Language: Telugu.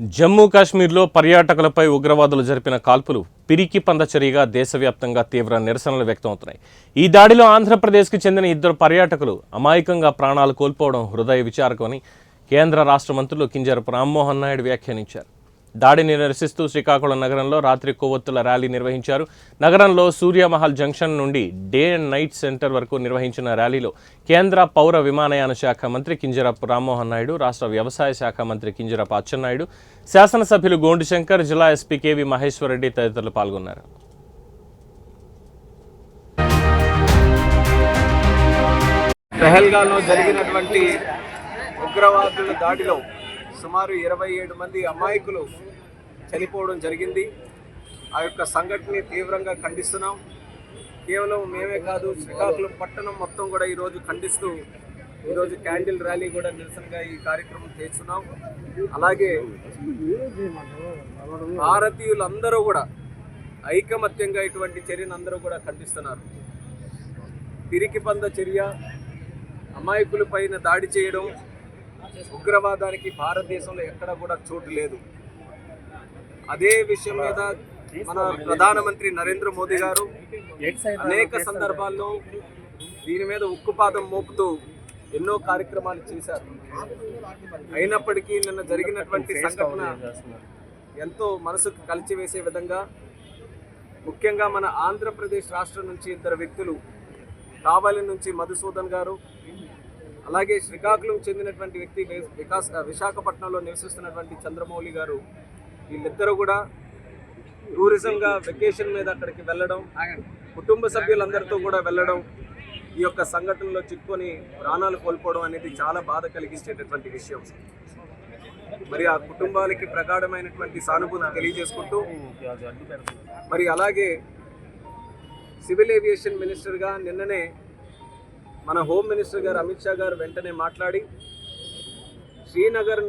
జమ్మూ కాశ్మీర్లో పర్యాటకులపై ఉగ్రవాదులు జరిపిన కాల్పులు పిరికి పంద చర్యగా దేశవ్యాప్తంగా తీవ్ర నిరసనలు వ్యక్తమవుతున్నాయి. ఈ దాడిలో ఆంధ్రప్రదేశ్కి చెందిన ఇద్దరు పర్యాటకులు అమాయకంగా ప్రాణాలు కోల్పోవడం హృదయ విచారకమని కేంద్ర రాష్ట్ర మంత్రులు కింజరపు రామ్మోహన్ నాయుడు వ్యాఖ్యానించారు. దాడిని నిరసిస్తూ శ్రీకాకుళం నగరంలో రాత్రి కొవ్వొత్తుల ర్యాలీ నిర్వహించారు. నగరంలో సూర్యమహల్ జంక్షన్ నుండి డే అండ్ నైట్ సెంటర్ వరకు నిర్వహించిన ర్యాలీలో కేంద్ర పౌర విమానయాన శాఖ మంత్రి కింజరాపు రామ్మోహన్ నాయుడు రాష్ట్ర వ్యవసాయ శాఖ మంత్రి కింజరాపు అచ్చెన్నాయుడు శాసనసభ్యులు గోండుశంకర్ జిల్లా ఎస్పీ కేవి మహేశ్వరరెడ్డి తదితరులు పాల్గొన్నారు. పెహల్గాలో జరిగినటువంటి ఉగ్రవాదుల దాడిలో సుమారు ఇరవై ఏడు మంది అమాయకులు చనిపోవడం జరిగింది. ఆ యొక్క సంఘటనని తీవ్రంగా ఖండిస్తున్నాం. కేవలం మేమే కాదు శ్రీకాకుళం పట్టణం మొత్తం కూడా ఈరోజు ఖండిస్తూ ఈరోజు క్యాండిల్ ర్యాలీ కూడా నిరసనగా ఈ కార్యక్రమం చేస్తున్నాం. అలాగే భారతీయులందరూ కూడా ఐకమత్యంగా ఇటువంటి చర్యను అందరూ కూడా ఖండిస్తున్నారు. పిరికి పంద చర్య అమాయకుల పైన దాడి చేయడం ఉగ్రవాదానికి భారతదేశంలో ఎక్కడ కూడా చోటు లేదు. అదే విషయం మీద మన ప్రధానమంత్రి నరేంద్ర మోదీ గారు అనేక సందర్భాల్లో దీని మీద ఉక్కుపాదం మోపుతూ ఎన్నో కార్యక్రమాలు చేశారు. అయినప్పటికీ నిన్న జరిగినటువంటి సంఘటన ఎంతో మనసుకు కలిచివేసే విధంగా ముఖ్యంగా మన ఆంధ్రప్రదేశ్ రాష్ట్రం నుంచి ఇద్దరు వ్యక్తులు కావలి నుంచి మధుసూదన్ గారు అలాగే శ్రీకాకుళం చెందినటువంటి వ్యక్తి వికాస్ విశాఖపట్నంలో నివసిస్తున్నటువంటి చంద్రమౌళి గారు వీళ్ళిద్దరూ కూడా టూరిజంగా వెకేషన్ మీద అక్కడికి వెళ్ళడం కుటుంబ సభ్యులందరితో కూడా వెళ్ళడం ఈ యొక్క సంఘటనలో చిక్కుకొని ప్రాణాలు కోల్పోవడం అనేది చాలా బాధ కలిగించేటటువంటి విషయం. మరి ఆ కుటుంబాలకి ప్రగాఢమైనటువంటి సానుభూతి తెలియజేసుకుంటూ మరి అలాగే సివిల్ ఏవియేషన్ మినిస్టర్గా నిన్ననే మన హోమ్ మినిస్టర్ గారు అమిత్ షా గారు వెంటనే మాట్లాడి శ్రీనగర్